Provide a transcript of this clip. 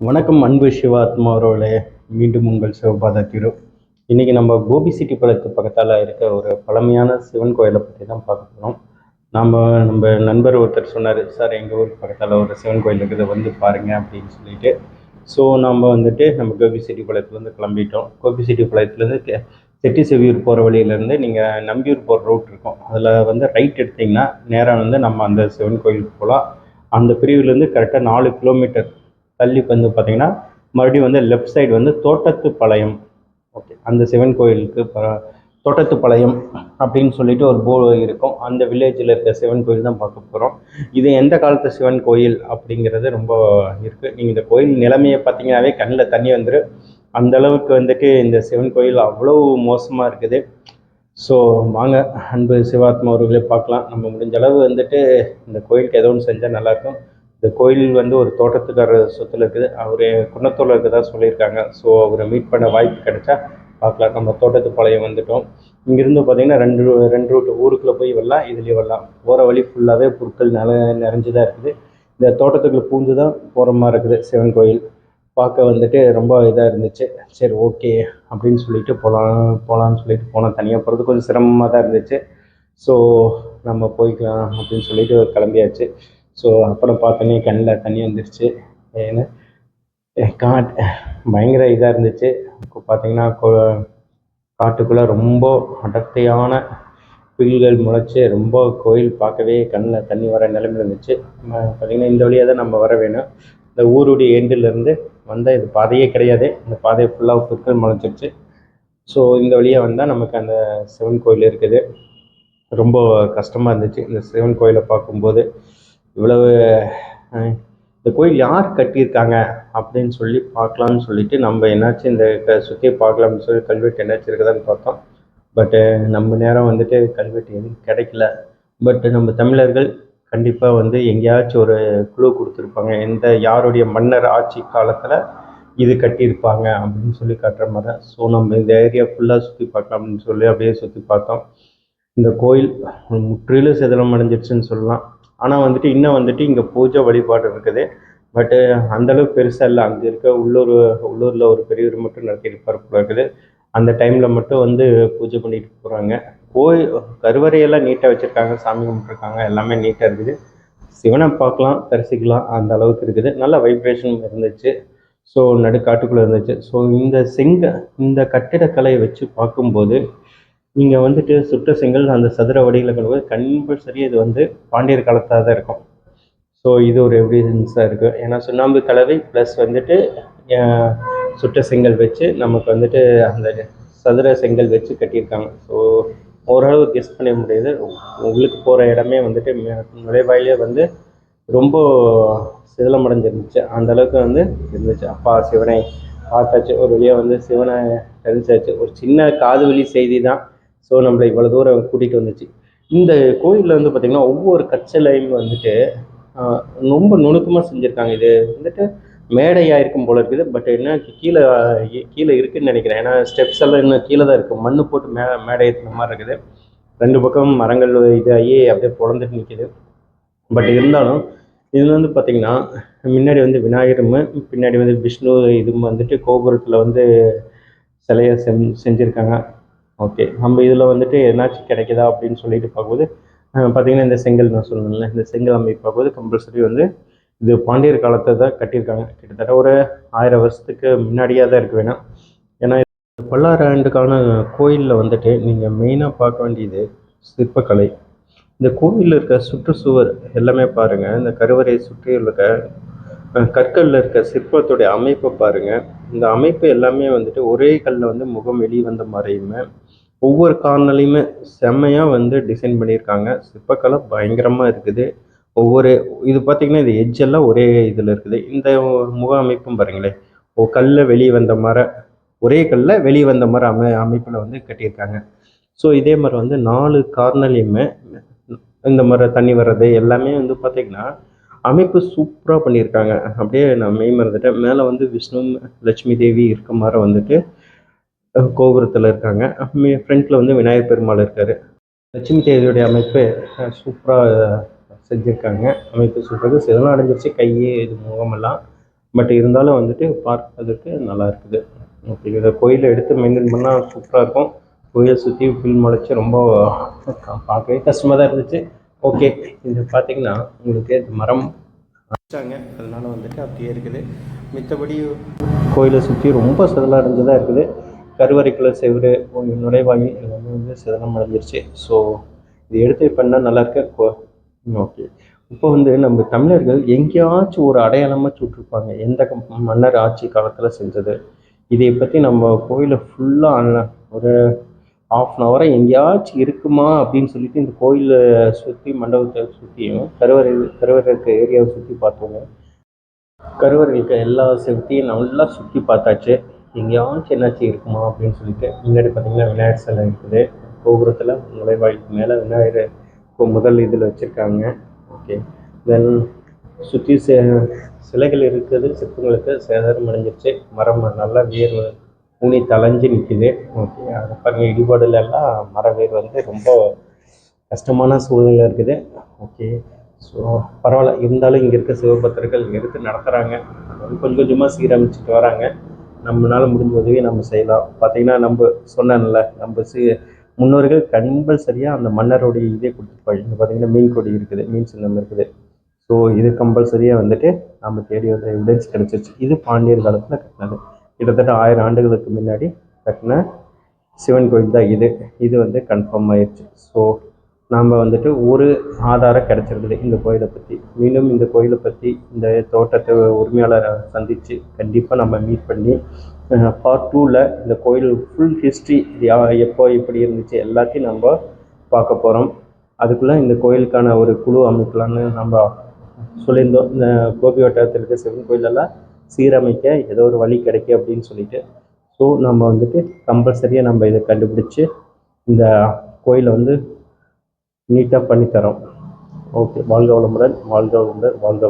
வணக்கம் அன்பு சிவாத்மா அவர்களே மீண்டும் உங்கள் சிவபாத திரு. இன்றைக்கி நம்ம கோபி சிட்டி பாளையத்து பக்கத்தால் இருக்க ஒரு பழமையான சிவன் கோயிலை பற்றி தான் பார்க்க போகிறோம் நாம் நம்ம நண்பர் ஒருத்தர் சொன்னார் சார் எங்கள் ஊர் பக்கத்தால் ஒரு சிவன் கோயில் இருக்குது வந்து பாருங்கள் அப்படின்னு சொல்லிட்டு. ஸோ நம்ம வந்துட்டு நம்ம கோபி சிட்டி பாளையத்துலேருந்து கிளம்பிட்டோம். கோபி சிட்டி பாளையத்துலேருந்து செட்டி செவியூர் போகிற வழியிலேருந்து நீங்கள் நம்பியூர் போகிற ரூட் இருக்கும். அதில் வந்து ரைட் எடுத்திங்கன்னா நேராக வந்து நம்ம அந்த சிவன் கோயிலுக்கு போகலாம் அந்த பிரிவுலேருந்து கரெக்டாக நாலு கிலோமீட்டர் தள்ளி வந்து பார்த்தீங்கன்னா மறுபடியும் வந்து லெஃப்ட் சைடு வந்து தோட்டத்துப்பாளையம். ஓகே அந்த சிவன் கோயிலுக்கு ப- தோட்டத்து அப்படின்னு சொல்லிட்டு ஒரு போர்டு இருக்கும். அந்த வில்லேஜில் இருக்க சிவன் கோயில் தான் பார்க்க போகிறோம் இது எந்த காலத்து சிவன் கோயில் அப்படிங்கிறது ரொம்ப இருக்குது நீங்கள் இந்த கோயில் நிலைமையை பார்த்தீங்கன்னாவே கண்ணில் தண்ணி வந்துடும் அந்த அளவுக்கு வந்துட்டு இந்த சிவன் கோயில் அவ்வளோ மோசமாக இருக்குது. ஸோ வாங்க அன்பு சிவாத்மா அவர்களே பார்க்கலாம். நம்ம முடிஞ்ச அளவு வந்துட்டு இந்த கோயிலுக்கு ஏதோ ஒன்று செஞ்சால் நல்லாயிருக்கும் இந்த கோயில் வந்து ஒரு தோட்டத்துக்காரர் சொத்தில் இருக்குது. அவர் குன்னத்தூரில் இருக்கதா சொல்லியிருக்காங்க. ஸோ அவரை மீட் பண்ண வாய்ப்பு கிடைச்சா பார்க்கலாம். நம்ம தோட்டத்து பாளையம் வந்துட்டோம். இங்கேருந்து பார்த்தீங்கன்னா ரெண்டு ரூ- ரெண்டு ரூட் ஊருக்குள்ளே போய் வரலாம். இதுலேயே வரலாம். போகிற வழி ஃபுல்லாகவே புற்கள் நில நிறைஞ்சு தான் இருக்குது. இந்த தோட்டத்துக்குள்ளே பூந்து தான் போகிற மாதிரி இருக்குது சிவன் கோயில். பார்க்க வந்துட்டு ரொம்ப இதாக இருந்துச்சு. சரி ஓகே அப்படின்னு சொல்லிட்டு போகலாம் போகலான்னு சொல்லிட்டு போனோம். தனியாக போகிறது கொஞ்சம் சிரமமாக தான் இருந்துச்சு. ஸோ நம்ம போய்க்கலாம் அப்படின்னு சொல்லிட்டு கிளம்பியாச்சு. ஸோ அப்புறம் பார்த்தோன்னே கண்ணில் தண்ணி வந்துருச்சு. ஏன்னா? காட் பயங்கர இதாக இருந்துச்சு. இப்போ பார்த்தீங்கன்னா காட்டுக்குள்ளே ரொம்ப அடர்த்தியான புல்கள் முளைச்சி ரொம்ப கோயில் பார்க்கவே கண்ணில் தண்ணி வர நிலைமையில் இருந்துச்சு. ம- பார்த்தீங்கன்னா இந்த வழியாக தான் நம்ம வர வேணும். இந்த ஊருடைய எண்டிலிருந்து வந்தால் இது பாதையே கிடையாது. இந்த பாதையை ஃபுல்லாக புற்கள் முளைச்சிருச்சு ஸோ இந்த வழியாக வந்தால் நமக்கு அந்த சிவன் கோயில் இருக்குது. ரொம்ப கஷ்டமாக இருந்துச்சு. இந்த சிவன் கோயிலை பார்க்கும்போது. இவ்வளவு இந்த கோயில் யார் கட்டியிருக்காங்க அப்படின்னு சொல்லி பார்க்கலாம்னு சொல்லிட்டு நம்ம என்னாச்சு இந்த சுற்றி பார்க்கலாம்னு சொல்லி கல்வெட்டு என்னாச்சும் இருக்குதான்னு பார்த்தோம். பட்டு நம்ம நேரம் வந்துட்டு கல்வெட்டு எதுவும் கிடைக்கல. பட் நம்ம தமிழர்கள் கண்டிப்பாக வந்து எங்கேயாச்சும் ஒரு குழு கொடுத்துருப்பாங்க. எந்த யாருடைய மன்னர் ஆட்சி காலத்தில் இது கட்டியிருப்பாங்க அப்படின்னு சொல்லி காட்டுற மாதிரி தான். ஸோ நம்ம இந்த ஏரியா ஃபுல்லாக சுற்றி பார்க்கலாம் அப்படின்னு சொல்லி அப்படியே சுற்றி பார்த்தோம். இந்த கோயில் முற்றிலும் சிதிலம் அடைஞ்சிடுச்சுன்னு சொல்லலாம். ஆனால் வந்துட்டு இன்னும் வந்துட்டு இங்கே பூஜை வழிபாடு இருக்குது. பட்டு அந்தளவுக்கு பெருசாக இல்லை. அங்கே இருக்க உள்ளூர் உள்ளூரில் ஒரு பெரியவர் மட்டும் நடத்திட்டு போல இருக்குது. அந்த டைமில் மட்டும் வந்து பூஜை பண்ணிட்டு போகிறாங்க கோயில் கருவறையெல்லாம் நீட்டாக வச்சுருக்காங்க. சாமி கும்பிட்ருக்காங்க எல்லாமே நீட்டாக இருக்குது. சிவனை பார்க்கலாம் தரிசிக்கலாம். அந்த அளவுக்கு இருக்குது. நல்ல வைப்ரேஷன் இருந்துச்சு. ஸோ நடுக்காட்டுக்குள்ளே இருந்துச்சு. ஸோ இந்த செங்க இந்த கட்டிடக்கலையை வச்சு பார்க்கும்போது நீங்கள் வந்துட்டு சுட்ட செங்கல் அந்த சதுர வடிவில் கழுவுது கம்பல்சரி இது வந்து பாண்டியர் காலத்தாக தான் இருக்கும். ஸோ இது ஒரு எவிடன்ஸாக இருக்குது ஏன்னா சுண்ணாம்பு கலவை ப்ளஸ் வந்துட்டு சுட்ட செங்கல் வச்சு நமக்கு வந்துட்டு அந்த சதுர செங்கல் வச்சு கட்டியிருக்காங்க. ஸோ ஓரளவு கெஸ் பண்ண முடியுது. உங்களுக்கு போகிற இடமே வந்துட்டு நுழைவாயிலே வந்து ரொம்ப சிதிலமடைஞ்சிருந்துச்சு. அந்த அளவுக்கு வந்து இருந்துச்சு. அப்பா சிவனை பார்த்தாச்சு. ஒரு வழியாக வந்து சிவனை தெரிஞ்சாச்சு ஒரு சின்ன காது வழி செய்தி தான். ஸோ நம்மளை இவ்வளோ தூரம் கூட்டிகிட்டு வந்துச்சு. இந்த கோயிலில் வந்து பார்த்திங்கன்னா ஒவ்வொரு கச்சலையும் வந்துட்டு ரொம்ப நுணுக்கமாக செஞ்சுருக்காங்க இது. வந்துட்டு மேடையாக இருக்கும் போல இருக்குது. பட் என்ன கீழே கீழே இருக்குன்னு நினைக்கிறேன். ஏன்னா ஸ்டெப்ஸ் எல்லாம் இன்னும் கீழே தான் இருக்குது மண்ணு போட்டு மே மேடை ஏற்றுன மாதிரி இருக்குது. ரெண்டு பக்கம் மரங்கள் இதாகி அப்படியே பொழந்துட்டு நிற்கிது பட் இருந்தாலும் இதில் வந்து பார்த்திங்கன்னா முன்னாடி வந்து விநாயகரும் பின்னாடி வந்து விஷ்ணு இதுவும் வந்துட்டு கோபுரத்தில் வந்து சிலையை செஞ் செஞ்சுருக்காங்க. ஓகே நம்ம இதில் வந்துட்டு என்னாச்சும் கிடைக்குதா அப்படின்னு சொல்லிட்டு பார்க்கும்போது பார்த்தீங்கன்னா இந்த செங்கல் நான் சொல்லணும்ல இந்த செங்கல் அமைப்பு பார்க்கும்போது கம்பல்சரி வந்து இது பாண்டியர் காலத்தை தான் கட்டியிருக்காங்க. கிட்டத்தட்ட ஒரு ஆயிரம் வருஷத்துக்கு முன்னாடியாக தான் இருக்கு வேணாம் ஏன்னா பல்லாயிரம் ஆண்டுக்கான கோயிலில் வந்துட்டு நீங்கள் மெயினாக பார்க்க வேண்டியது சிற்பக்கலை. இந்த கோயிலில் இருக்க சுற்றுச்சுவர் எல்லாமே பாருங்கள் இந்த கருவறையை சுற்றி இருக்க கற்களில் இருக்க சிற்பத்துடைய அமைப்பை பாருங்கள் இந்த அமைப்பு எல்லாமே வந்துட்டு ஒரே கல்லில் வந்து முகம் வெளியே வந்த மாதிரியுமே ஒவ்வொரு கார்னர்லையுமே செம்மையாக வந்து டிசைன் பண்ணியிருக்காங்க. சிற்பக்கலை பயங்கரமாக இருக்குது. ஒவ்வொரு இது பார்த்தீங்கன்னா இது எஜ்ஜெல்லாம் எல்லாம் ஒரே இதில் இருக்குது. இந்த முக அமைப்பும் பாருங்களேன். ஓ கல்லில் வெளியே வந்த மாதிரி ஒரே கல்லில் வெளியே வந்த மாதிரி அமை அமைப்பில் வந்து கட்டியிருக்காங்க. ஸோ இதே மாதிரி வந்து நாலு கார்னர்லையுமே இந்த மாதிரி தண்ணி வர்றது எல்லாமே வந்து பார்த்திங்கன்னா அமைப்பு சூப்பராக பண்ணியிருக்காங்க. அப்படியே நான் மெய் மறந்துட்டேன். மேலே வந்து விஷ்ணு லட்சுமி தேவி இருக்க மாதிரி வந்துட்டு கோபுரத்தில் இருக்காங்க. ஃப்ரண்ட்டில் வந்து விநாயகர் பெருமாள் இருக்கார். லட்சுமி தேவியுடைய அமைப்பு சூப்பராக செஞ்சுருக்காங்க. அமைப்பு சூப்பராக சிதலம் அடைஞ்சிருச்சு. கையே இது முகமெல்லாம். பட் இருந்தாலும் வந்துட்டு பார்ப்பதற்கு நல்லா இருக்குது. அப்படிங்கிற கோயிலை எடுத்து மெயின்டைன் பண்ணால் சூப்பராக இருக்கும். கோயிலை சுற்றி புல் முளைச்சி ரொம்ப பார்க்கவே கஷ்டமாக தான் இருந்துச்சு. ஓகே இது பார்த்தீங்கன்னா உங்களுக்கு இந்த மரம். வச்சாங்க. அதனால் வந்துட்டு அப்படியே இருக்குது. மித்தபடி கோயிலை சுற்றி ரொம்ப சிதலடைஞ்சதாக இருக்குது. கருவறைக்குள்ள செவரு நுழைவாயில் எல்லாமே வந்து சிதனம் அடைஞ்சிருச்சு. ஸோ இது எடுத்து பண்ணால் நல்லா இருக்க? ஓகே இப்போ வந்து நம்ம தமிழர்கள் எங்கேயாச்சும் ஒரு அடையாளமாக சுட்டிருப்பாங்க. எந்த மன்னர் ஆட்சி காலத்தில் செஞ்சது. இதை பற்றி நம்ம கோயிலை ஃபுல்லாக ஒரு ஆஃப் அன் ஹவரை எங்கேயாச்சும் இருக்குமா அப்படின்னு சொல்லிட்டு இந்த கோயிலை சுற்றி மண்டபத்தை சுற்றியும் கருவறை கருவறை இருக்க ஏரியாவை சுற்றி பார்த்தோங்க. கருவறை இருக்க எல்லா செவத்தையும் நல்லா சுற்றி பார்த்தாச்சு. எங்கேயாச்சும் என்னாச்சு இருக்குமா அப்படின்னு சொல்லிட்டு முன்னாடி பார்த்தீங்கன்னா விநாயகர் சிலை இருக்குது. கோபுரத்தில் நுழைவாய்க்கு மேலே விநாயகர் இப்போ முதல் இதில் வச்சுருக்காங்க. ஓகே தென் சுற்றி சே சிலைகள் இருக்குது சிற்பங்களுக்கு சேதாரம் அடைஞ்சிருச்சு. மரம் நல்லா வேர் ஊனி தளைஞ்சு நிற்கிது ஓகே அதை பாருங்க இடிபாடுல எல்லாம் மர வேர் வந்து ரொம்ப கஷ்டமான சூழ்நிலை இருக்குது. ஓகே ஸோ பரவாயில்ல. இருந்தாலும் இங்கே இருக்க சிவபக்தர்கள் எடுத்து நடத்துகிறாங்க கொஞ்சம் கொஞ்சமாக சீரமைச்சிட்டு வராங்க. நம்மளால முடிஞ்ச உதவியை நம்ம செய்யலாம். பார்த்தீங்கன்னா நம்ம சொன்னேன்ல நம்ம சி முன்னோர்கள் கம்பல்சரியாக அந்த மன்னருடைய இதே கொடுத்துருப்பாங்க இங்கே பார்த்தீங்கன்னா மீன் கொடி இருக்குது மீன் சின்னம் இருக்குது. ஸோ இது கம்பல்சரியாக வந்துட்டு நம்ம தேடி வந்த எவிடன்ஸ் கிடச்சிருச்சு. இது பாண்டியர் காலத்தில் கட்டினது. கிட்டத்தட்ட ஆயிரம் ஆண்டுகளுக்கு முன்னாடி கட்டின சிவன் கோயில் தான் இது. இது வந்து கன்ஃபார்ம் ஆயிடுச்சு ஸோ நாம் வந்துட்டு ஒரு ஆதாரம் கிடச்சிருக்குது இந்த கோயிலை பற்றி மீண்டும் இந்த கோயிலை பற்றி இந்த தோட்டத்தை உரிமையாளரை சந்தித்து கண்டிப்பாக நம்ம மீட் பண்ணி பார்ட் டூவில் இந்த கோயில் ஃபுல் ஹிஸ்ட்ரி எப்போ எப்படி இருந்துச்சு எல்லாத்தையும் நம்ம பார்க்க போகிறோம் அதுக்குள்ளே இந்த கோயிலுக்கான ஒரு குழு அமைக்கலான்னு நம்ம சொல்லியிருந்தோம். இந்த கோபி வட்டாரத்தில் இருக்க சிவன் கோயிலெல்லாம் சீரமைக்க ஏதோ ஒரு வழி கிடைக்கும் அப்படின்னு சொல்லிட்டு. ஸோ நம்ம வந்துட்டு கம்பல்சரியாக நம்ம இதை கண்டுபிடிச்சி இந்த கோயிலை வந்து நீட்டாக பண்ணித்தரோம். ஓகே வாழ்க வளமுடன் வாழ்க வளமுடன் வாழ்க வை